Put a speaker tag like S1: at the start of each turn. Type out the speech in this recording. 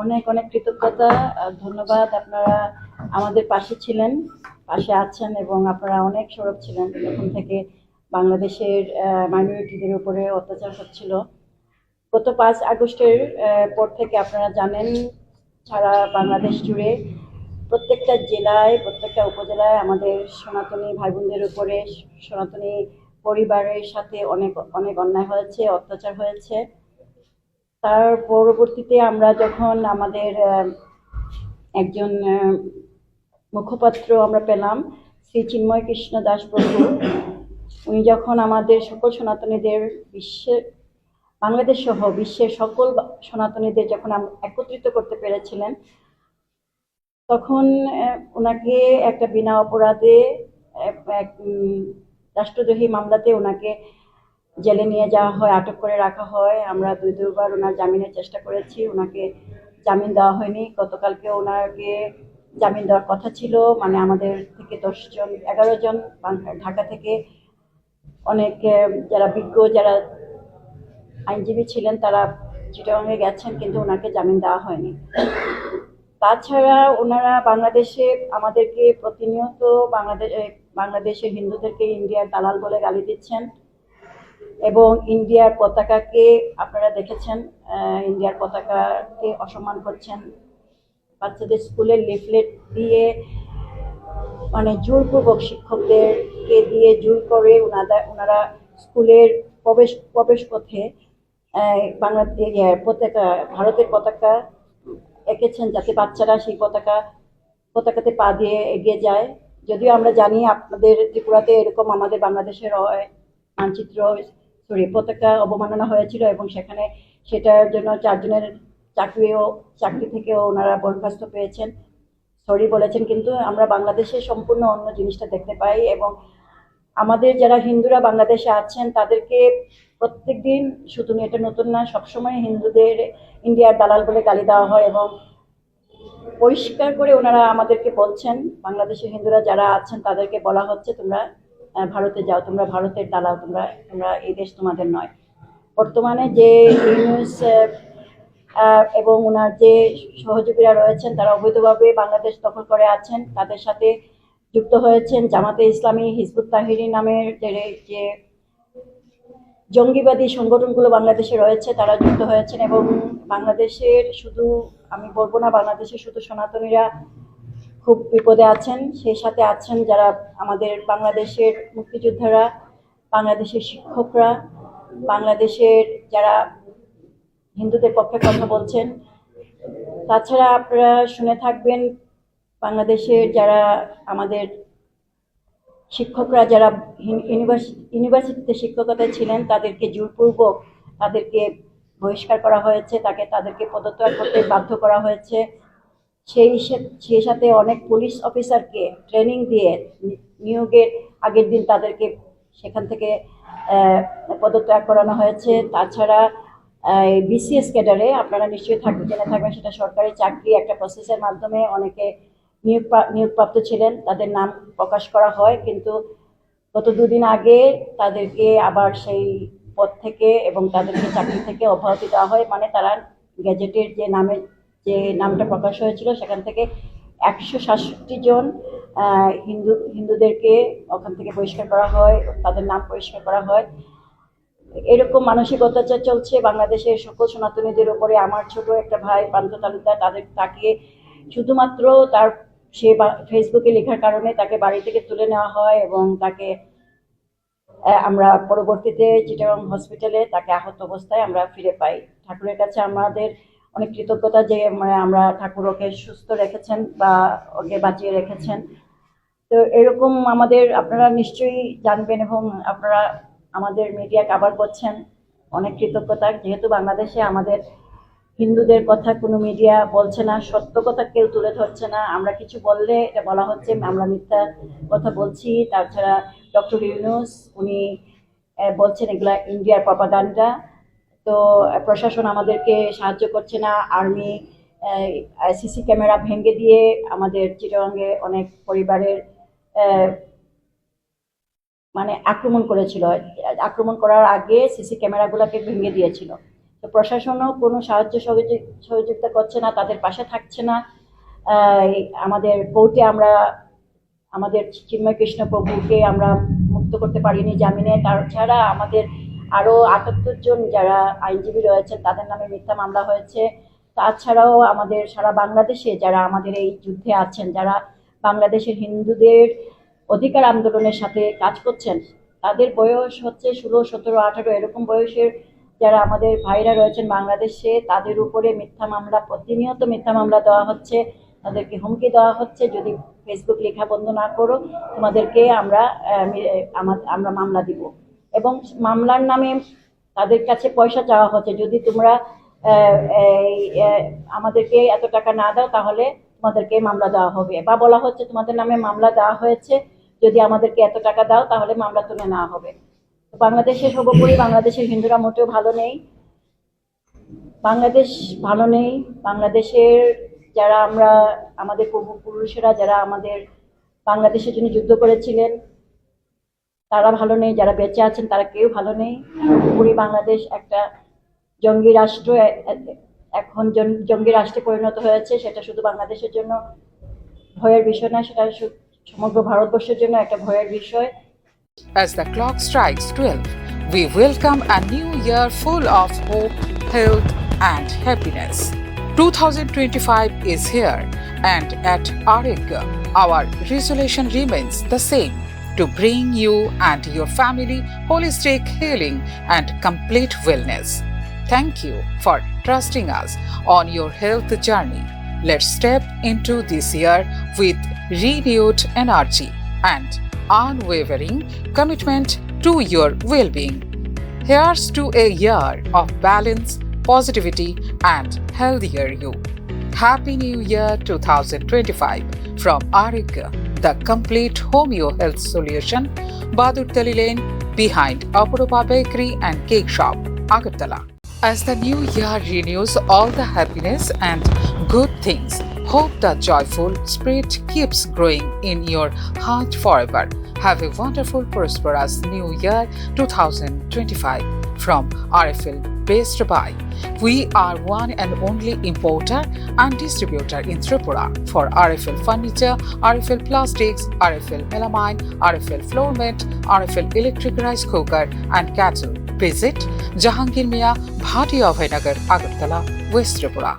S1: অনেক অনেক কৃতজ্ঞতা। ধন্যবাদ আপনারা আমাদের পাশে ছিলেন, পাশে আছেন এবং আপনারা অনেক সরব ছিলেন, যখন থেকে বাংলাদেশের মাইনরিটিদের উপরে অত্যাচার হচ্ছিল। গত পাঁচ আগস্টের পর থেকে আপনারা জানেন, সারা বাংলাদেশ জুড়ে প্রত্যেকটা জেলায়, প্রত্যেকটা উপজেলায় আমাদের সনাতনী ভাই বোনদের উপরে, সনাতনী পরিবারের সাথে অনেক অনেক অন্যায় হয়েছে, অত্যাচার হয়েছে। তার পরবর্তীতে আমরা যখন আমাদের একজন মুখপাত্র আমরা পেলাম, শ্রী চিন্ময় কৃষ্ণ দাস প্রভু, উনি যখন আমাদের সকল সনাতনীদের বিশ্বের বাংলাদেশ সহ বিশ্বের সকল সনাতনীদের যখন একত্রিত করতে পেরেছিলেন, তখন ওনাকে একটা বিনা অপরাধে রাষ্ট্রদ্রোহী মামলাতে ওনাকে জেলে নিয়ে যাওয়া হয়, আটক করে রাখা হয়। আমরা দুই দুবার ওনার জামিনের চেষ্টা করেছি। ওনাকে জামিন দেওয়া হয়নি। গতকালকে ওনাকে জামিন দেওয়ার কথা ছিল। মানে আমাদের থেকে দশজন এগারো জন ঢাকা থেকে অনেক যারা বিজ্ঞ, যারা আইনজীবী ছিলেন, তারা চিটাগাংয়ে গেছেন, কিন্তু ওনাকে জামিন দেওয়া হয়নি। তাছাড়া ওনারা বাংলাদেশে আমাদেরকে প্রতিনিয়ত বাংলাদেশ বাংলাদেশের হিন্দুদেরকে ইন্ডিয়ার দালাল বলে গালি দিচ্ছেন। এবং ইন্ডিয়ার পতাকাকে আপনারা দেখেছেন ইন্ডিয়ার পতাকাকে অসম্মান করছেন। বাচ্চাদের স্কুলের লিফলেট দিয়ে মানে জোরপূর্বক শিক্ষকদেরকে দিয়ে জোর করে ওনারা ওনারা স্কুলের প্রবেশ প্রবেশ পথে বাংলাদেশ পতাকা, ভারতের পতাকা এঁকেছেন যাতে বাচ্চারা সেই পতাকা, পতাকাতে পা দিয়ে এগিয়ে যায়। যদিও আমরা জানি আপনাদের ত্রিপুরাতে এরকম আমাদের বাংলাদেশের মানচিত্র সরি, পতাকা অবমাননা হয়েছিল এবং সেখানে সেটার জন্য চারজনের চাকরিও, চাকরি থেকেও ওনারা বরখাস্ত পেয়েছেন। সরি বলেছেন, কিন্তু আমরা বাংলাদেশে সম্পূর্ণ অন্য জিনিসটা দেখতে পাই এবং আমাদের যারা হিন্দুরা বাংলাদেশে আছেন, তাদেরকে প্রত্যেকদিন, শুধু এটা নতুন না, সবসময় হিন্দুদের, ইন্ডিয়ার দালাল বলে গালি দেওয়া হয় এবং পরিষ্কার করে ওনারা আমাদেরকে বলছেন, বাংলাদেশের হিন্দুরা যারা আছেন, তাদেরকে বলা হচ্ছে তোমরা ভারতে যাও, তোমরা ভারতের দালাল, তোমরা তোমরা এই দেশ তোমাদের নয়। বর্তমানে যে নিউজ এবং ওনার যে সহযোগীরা রয়েছেন, তারা অবৈধভাবে বাংলাদেশ দখল করে আছেন। তাদের সাথে যুক্ত হয়েছেন জামাতে ইসলামী হিজবুত তাহিরি নামের যে জঙ্গিবাদী সংগঠনগুলো বাংলাদেশে রয়েছে, তারা যুক্ত হয়েছেন এবং বাংলাদেশের শুধু, আমি বলব না, বাংলাদেশের শুধু সনাতনীরা খুব বিপদে আছেন। সেই সাথে আছেন যারা আমাদের বাংলাদেশের মুক্তিযোদ্ধারা, বাংলাদেশের শিক্ষকরা, বাংলাদেশের যারা হিন্দুদের পক্ষে কথা বলছেন। তাছাড়া আপনারা শুনে থাকবেন, বাংলাদেশের যারা আমাদের শিক্ষকরা যারা ইউনিভার্সি- ইউনিভার্সিটিতে শিক্ষকতায় ছিলেন, তাদেরকে জোরপূর্বক তাদেরকে বহিষ্কার করা হয়েছে, তাকে, তাদেরকে পদত্যাগ করতে বাধ্য করা হয়েছে। সেই সেই সাথে অনেক পুলিশ অফিসারকে ট্রেনিং দিয়ে নিয়োগের আগের দিন তাদেরকে সেখান থেকে পদত্যাগ করানো হয়েছে। তাছাড়া বিসিএস ক্যাডারে আপনারা নিশ্চয়ই থাকবেন জেনে থাকবেন, সেটা সরকারি চাকরি একটা প্রসেসের মাধ্যমে অনেকে নিয়োগ নিয়োগপ্রাপ্ত ছিলেন। তাদের নাম প্রকাশ করা হয়, কিন্তু গত দুদিন আগে তাদেরকে আবার সেই পদ থেকে এবং তাদেরকে চাকরি থেকে অব্যাহতি দেওয়া হয়। মানে তারা গ্যাজেটের যে নামে যে নামটা প্রকাশ হয়েছিল, সেখান থেকে একশো সাতষট্টি জন হিন্দু, হিন্দুদেরকে ওখান থেকে বহিষ্কার করা হয়, তাদের নাম পরিষ্কার করা হয়। এরকম মানসিক অত্যাচার চলছে বাংলাদেশের সকল সনাতনীদের উপরে। আমার ছোট একটা ভাই প্রান্ত তালুকদার, তাদের, তাকে শুধুমাত্র তার সে ফেসবুকে লেখার কারণে তাকে বাড়ি থেকে তুলে নেওয়া হয় এবং তাকে আমরা পরবর্তীতে চিটাগং হসপিটালে তাকে আহত অবস্থায় আমরা ফিরে পাই। ঠাকুরের কাছে আমাদের অনেক কৃতজ্ঞতা যে মানে আমরা ঠাকুর ওকে সুস্থ রেখেছেন বা ওকে বাঁচিয়ে রেখেছেন। তো এরকম আমাদের, আপনারা নিশ্চয়ই জানবেন এবং আপনারা আমাদের মিডিয়া কাভার করছেন। অনেক কৃতজ্ঞতা। যেহেতু বাংলাদেশে আমাদের হিন্দুদের কথা কোনো মিডিয়া বলছে না, সত্য কথা কেউ তুলে ধরছে না। আমরা কিছু বললে এটা বলা হচ্ছে, আমরা মিথ্যা কথা বলছি। তাছাড়া ডক্টর ইউনুস, উনি বলছেন এগুলা ইন্ডিয়ার প্রপাগান্ডা তো প্রশাসন আমাদেরকে সাহায্য করছে না। আর্মি সিসি ক্যামেরা ভেঙে দিয়ে আমাদের চিটাগাঙ্গে অনেক পরিবারের মানে আক্রমণ করেছিল। আক্রমণ করার আগে সিসি ক্যামেরাগুলোকে ভেঙে দিয়েছিল। তো প্রশাসনও কোনো সাহায্য সহযোগি- সহযোগিতা করছে না, তাদের পাশে থাকছে না। আমাদের কোর্টে আমরা, আমাদের চিন্ময় কৃষ্ণ প্রভুকে আমরা মুক্ত করতে পারিনি জামিনে। তার ছাড়া আমাদের আরও আটাত্তর জন যারা আইনজীবী রয়েছেন, তাদের নামে মিথ্যা মামলা হয়েছে। তাছাড়াও আমাদের সারা বাংলাদেশে যারা আমাদের এই যুদ্ধে আছেন, যারা বাংলাদেশের হিন্দুদের অধিকার আন্দোলনের সাথে কাজ করছেন, তাদের বয়স হচ্ছে ষোলো, সতেরো, আঠারো, এরকম বয়সের যারা আমাদের ভাইরা রয়েছেন বাংলাদেশে, তাদের উপরে মিথ্যা মামলা, প্রতিনিয়ত মিথ্যা মামলা দেওয়া হচ্ছে। তাদেরকে হুমকি দেওয়া হচ্ছে। যদি ফেসবুক লেখা বন্ধ না করো, তোমাদেরকে আমরা আমরা মামলা দিব। এবং মামলার নামে তাদের কাছে পয়সা চাওয়া হচ্ছে। যদি তোমরা আমাদেরকে এত টাকা না দাও, তাহলে তোমাদেরকে মামলা দেওয়া হবে। বা বলা হচ্ছে তোমাদের নামে মামলা দেওয়া হয়েছে। যদি আমাদেরকে এত টাকা দাও, তাহলে মামলা তুলে নেওয়া হবে। তো বাংলাদেশের সর্বোপরি বাংলাদেশের হিন্দুরা মোটেও ভালো নেই। বাংলাদেশ ভালো নেই। বাংলাদেশের যারা আমরা, আমাদের পূর্বপুরুষেরা যারা আমাদের বাংলাদেশের জন্য যুদ্ধ করেছিলেন তারা ভালো নেই যারা বেঁচে আছেন তারা কেউ ভালো নেই। পুরোপুরি বাংলাদেশ একটা জঙ্গি রাষ্ট্র এখন জঙ্গি রাষ্ট্রে পরিণত হয়েছে সেটা শুধু বাংলাদেশের জন্য ভয়ের বিষয় না সেটা সমগ্র ভারতবর্ষের জন্য একটা ভয়ের বিষয়।
S2: As the clock strikes 12, we welcome a new year full of hope, health, and happiness. 2025 is here, and at Arika, our resolution remains the same. To bring you and your family holistic healing and complete wellness. Thank you for trusting us on your health journey. Let's step into this year with renewed energy and unwavering commitment to your well being. Here's to a year of balance, positivity, and healthier you. Happy New Year 2025 from Arika, the complete homeo health solution, Badur Lane, behind Apuropa Bakery and Cake Shop, Agartala. As the new year renews all the happiness and good things, hope the joyful spirit keeps growing in your heart forever. Have a wonderful, prosperous new year 2025 from RFL Based by. We are one and only importer and distributor in Tripura for RFL furniture, RFL plastics, RFL melamine, RFL floor mat, RFL electric rice cooker, and cattle. Visit Jahangir Mia, Bhati Nagar, Agartala, West Tripura.